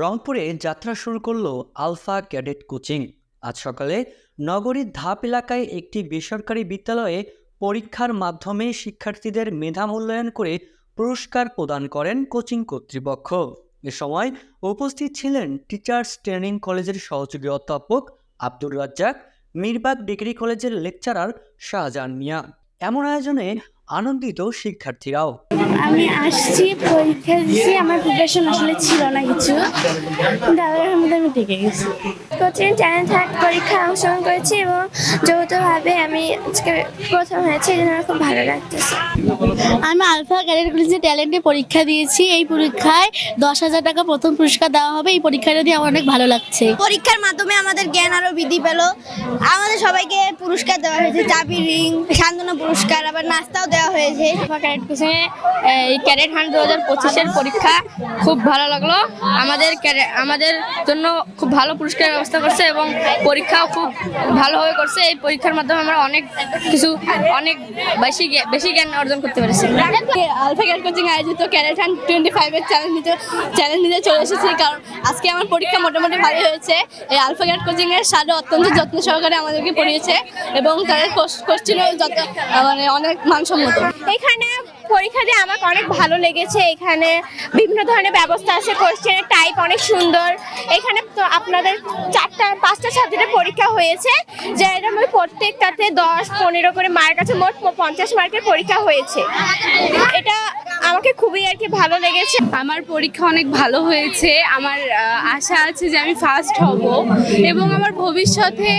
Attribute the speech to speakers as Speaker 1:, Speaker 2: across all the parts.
Speaker 1: রংপুরে যাত্রা শুরু করল আলফা ক্যাডেট কোচিং। আজ সকালে নগরীর ধাপ এলাকায় একটি বেসরকারি বিদ্যালয়ে পরীক্ষার মাধ্যমে শিক্ষার্থীদের মেধা মূল্যায়ন করে পুরস্কার প্রদান করেন কোচিং কর্তৃপক্ষ। এ সময় উপস্থিত ছিলেন টিচার্স ট্রেনিং কলেজের সহযোগী অধ্যাপক আব্দুর রাজ্জাক, মিরবাগ ডিগ্রি কলেজের লেকচারার শাহজাহান মিয়া। এমন আয়োজনে আনন্দিত শিক্ষার্থীরাও।
Speaker 2: আমি আসছি পরীক্ষা দিচ্ছি আমার প্রিপারেশন আসলে ছিল না কিছু। কিন্তু আল্লাহর মধ্যে আমি টিকে গেছি। কোচিং চ্যানেল থার্ড পরীক্ষায় অংশগ্রহণ করেছি এবং যৌথভাবে আমি আজকে প্রথম হয়েছে এই জন্য আমার খুব ভালো লাগতেছে।
Speaker 3: আমি আলফা ক্যাডেট কলেজে ট্যালেন্টে পরীক্ষা দিয়েছি। এই পরীক্ষায় দশ হাজার টাকা প্রথম পুরস্কার দেওয়া হবে। এই পরীক্ষাটা দিয়ে আমার অনেক ভালো লাগছে।
Speaker 4: পরীক্ষার মাধ্যমে আমাদের জ্ঞান আরও বৃদ্ধি পেল। আমাদের সবাইকে পুরস্কার দেওয়া হয়েছে। চাবি রিং সান্ত্বনা পুরস্কার আবার নাস্তাও দেওয়া হয়েছে।
Speaker 3: ক্যাডেট কোচিংয়ে এই ক্যাডেট হান্ড দু হাজার পঁচিশের পরীক্ষা খুব ভালো লাগল। আমাদের ক্যাডে- আমাদের জন্য খুব ভালো পুরস্কার ব্যবস্থা করছে এবং পরীক্ষাও খুব ভালোভাবে করছে। এই পরীক্ষার মাধ্যমে আমরা অনেক কিছু অনেক বেশি বেশি জ্ঞান অর্জন করতে পেরেছি।
Speaker 5: আলফা ক্যাট কোচিং আয়োজিত ক্যারেট হান্ড টোয়েন্টি ফাইভের চ্যালেঞ্জ নিতে চ্যালেঞ্জ নিতে চলে এসেছি কারণ আজকে আমার পরীক্ষা মোটামুটি ভালো হয়েছে। এই আলফা ক্যাট কোচিংয়ের এর অত্যন্ত যত্ন সহকারে আমাদেরকে পড়িয়েছে এবং তাদের কোশ্চেনও যত মানে অনেক মানসম্মত।
Speaker 2: এখানে পরীক্ষা দিয়ে আমাকে অনেক ভালো লেগেছে এখানে। বিভিন্ন ধরনের ব্যবস্থা আছে কোশ্চেনের টাইপ অনেক সুন্দর। এখানে তো আপনাদের চারটা, পাঁচটা সাবজেক্টের পরীক্ষা হয়েছে। যার ওই প্রত্যেকটাতে দশ, পনেরো করে মার্ক আছে, মোট পঞ্চাশ মার্কের পরীক্ষা হয়েছে। এটা আমাকে খুবই আর কি ভালো লেগেছে।
Speaker 5: আমার পরীক্ষা অনেক ভালো হয়েছে। আমার আশা আছে যে আমি ফার্স্ট হব। এবং আমার ভবিষ্যতে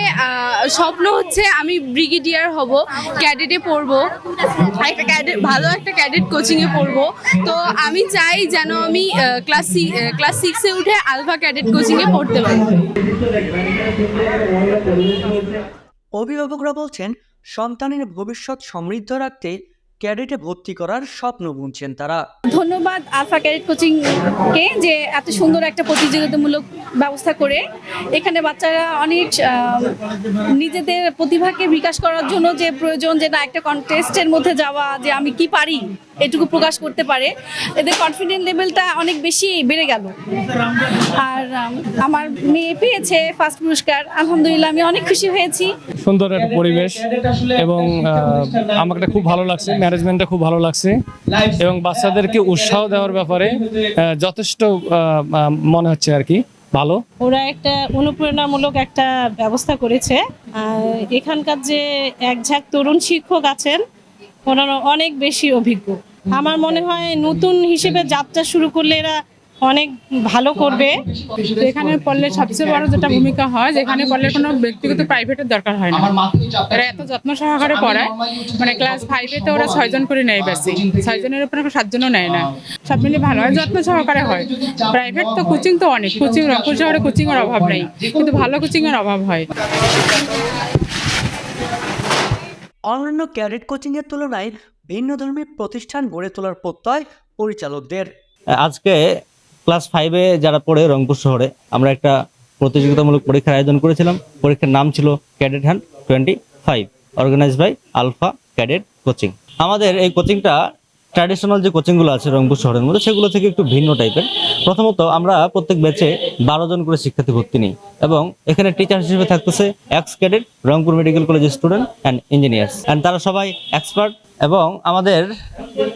Speaker 5: স্বপ্ন হচ্ছে আমি ব্রিগেডিয়ার হব ক্যাডেটে পড়ব। একটা ক্যাডেট ভালো একটা ক্যাডেট কোচিংয়ে পড়ব। তো আমি চাই যেন আমি ক্লাস ক্লাস সিক্সে উঠে আলফা ক্যাডেট কোচিংয়ে পড়তে পারি।
Speaker 1: অভিভাবকরা বলছেন, সন্তানের ভবিষ্যৎ সমৃদ্ধ রাখতে ক্যাডেটে ভর্তি করার স্বপ্ন বুনছেন তারা।
Speaker 5: ধন্যবাদ আলফা ক্যারেট কোচিংকে যে এত সুন্দর একটা প্রতিযোগিতামূলক ব্যবস্থা করে। এখানে বাচ্চারা অনেক নিজেদের প্রতিভাকে বিকাশ করার জন্য যে প্রয়োজন, যে না, একটা কন্টেস্টের মধ্যে যাওয়া, যে আমি কি পারি, এটুকু প্রকাশ করতে পারে। এদের কনফিডেন্ট লেভেলটা অনেক বেশি বেড়ে গেল। আর আমার মেয়ে পেয়েছে ফার্স্ট পুরস্কার। আলহামদুলিল্লাহ, আমি অনেক খুশি হয়েছি।
Speaker 6: সুন্দর একটা পরিবেশ এবং আহ, আমাকে খুব ভালো লাগছে ম্যানেজমেন্টটা খুব ভালো লাগছে এবং বাচ্চাদেরকে উৎসাহ দেওয়ার ব্যাপারে আহ, যথেষ্ট মনে হচ্ছে আর কি ভালো।
Speaker 7: ওরা একটা অনুপ্রেরণামূলক একটা ব্যবস্থা করেছে। আর এখানকার যে এক ঝাঁক তরুণ শিক্ষক আছেন ওনারা অনেক বেশি অভিজ্ঞ। আমার মনে হয় নতুন হিসেবে যাত্রা শুরু করলে এরা অনেক ভালো করবে।
Speaker 8: এখানে পড়লে সবচেয়ে বড় যেটা ভূমিকা হয় যেখানে পড়লে কোনো ব্যক্তিগত প্রাইভেটের দরকার হয় না। এরা এত যত্ন সহকারে পড়ায় মানে ক্লাস ফাইভে তো ওরা ছয়জন করে নেয় বেশি। ছয়জনের উপরে সাতজনও নেয় না। সব মিলে ভালো। হয় যত্ন সহকারে হয়। প্রাইভেট তো কোচিং তো অনেক। কোচিং রংপুর শহরে কোচিং এর অভাব নেই। কিন্তু ভালো কোচিং এর অভাব হয়।
Speaker 1: অন্যান্য ক্যাডেট কোচিংয়ের তুলনায় ভিন্ন ধর্মী প্রতিষ্ঠান গড়ে তোলার প্রত্যয় পরিচালকদের।
Speaker 9: আজকে ক্লাস ফাইভে যারা পড়ে রংপুর শহরে, আমরা একটা প্রতিযোগিতামূলক পরীক্ষার আয়োজন করেছিলাম। পরীক্ষার নাম ছিল cadet hand twenty five organize by Alpha cadet coaching আমাদের এই কোচিংটা ট্র্যাডিশনাল যে কোচিংগুলো আছে রংপুর শহরের মধ্যে, সেগুলো থেকে একটু ভিন্ন টাইপের প্রথমত আমরা প্রত্যেক ব্যাচে বারো জন করে শিক্ষার্থী ভর্তি নিই এবং এখানে টিচার হিসেবে থাকতেছে এক্স ক্যাডেট রংপুর মেডিকেল কলেজের স্টুডেন্ট অ্যান্ড ইঞ্জিনিয়ার্স অ্যান্ড তারা সবাই এক্সপার্ট এবং আমাদের,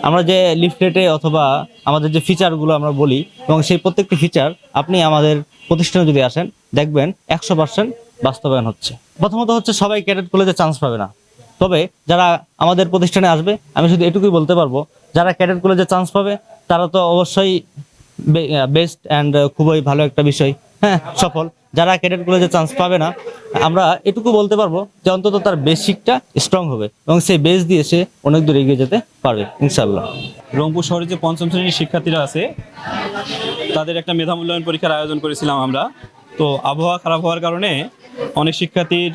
Speaker 9: আমরা যে লিফলেটে অথবা আমাদের যে ফিচারগুলো আমরা বলি এবং সেই প্রত্যেকটি ফিচার আপনি আমাদের প্রতিষ্ঠানে যদি আসেন, দেখবেন একশো পার্সেন্ট বাস্তবায়ন হচ্ছে। প্রথমত হচ্ছে সবাই ক্যাডেট কলেজে চান্স পাবে না। তবে যারা আমাদের প্রতিষ্ঠানে আসবে, আমি শুধু এটুকুই বলতে পারব, যারা ক্যাডেট কলেজে চান্স পাবে, তারা তো অবশ্যই বেস্ট অ্যান্ড খুবই ভালো একটা বিষয়। হ্যাঁ সফল। যারা ক্যাডেট কলেজে চান্স পাবে না, আমরা এটুকু বলতে পারব যে অন্তত তার বেসিকটা স্ট্রং হবে এবং সেই বেস দিয়ে সে অনেক দূর এগিয়ে যেতে পারবে ইনশাল্লাহ
Speaker 10: রংপুর শহরে যে পঞ্চম শ্রেণির শিক্ষার্থীরা আছে, তাদের একটা মেধা মূল্যায়ন পরীক্ষার আয়োজন করেছিলাম আমরা। তো আবহাওয়া খারাপ হওয়ার কারণে অনেক শিক্ষার্থীর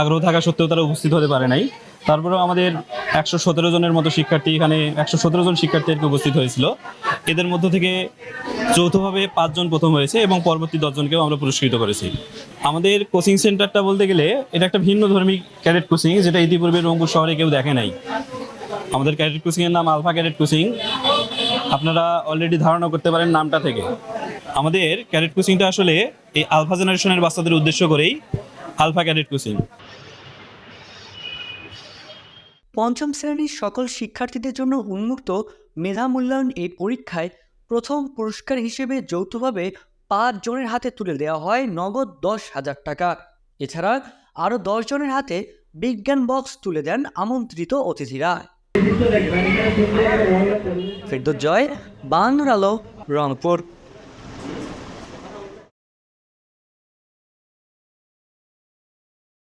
Speaker 10: আগ্রহ থাকা সত্ত্বেও তারা উপস্থিত হতে পারে নাই। তারপরেও আমাদের একশো সতেরো জনের মতো শিক্ষার্থী এখানে, একশো সতেরো জন শিক্ষার্থী আর উপস্থিত হয়েছিল। এদের মধ্য থেকে যৌথভাবে পাঁচজন প্রথম হয়েছে এবং পরবর্তী দশজনকেও আমরা পুরস্কৃত করেছি। আমাদের কোচিং সেন্টারটা বলতে গেলে এটা একটা ভিন্ন ধর্মী ক্যাডেট কোচিং যেটা ইতিপূর্বে রংপুর শহরে কেউ দেখে নাই। আমাদের ক্যাডেট কোচিংয়ের নাম আলফা ক্যাডেট কোচিং। আপনারা অলরেডি ধারণা করতে পারেন নামটা থেকে। আমাদের ক্যাডেট কোচিংটা আসলে এই আলফা জেনারেশনের বাচ্চাদের উদ্দেশ্য করেই আলফা ক্যাডেট কোচিং
Speaker 1: পঞ্চম শ্রেণির সকল শিক্ষার্থীদের জন্য উন্মুক্ত মেধা মূল্যায়ন এই পরীক্ষায় প্রথম পুরস্কার হিসেবে যৌথভাবে পাঁচ জনের হাতে তুলে দেওয়া হয় নগদ দশ হাজার টাকা। এছাড়া আরও দশ জনের হাতে বিজ্ঞান বক্স তুলে দেন আমন্ত্রিত অতিথিরা। ফেরদোস জয়, বাংলার আলো, রংপুর।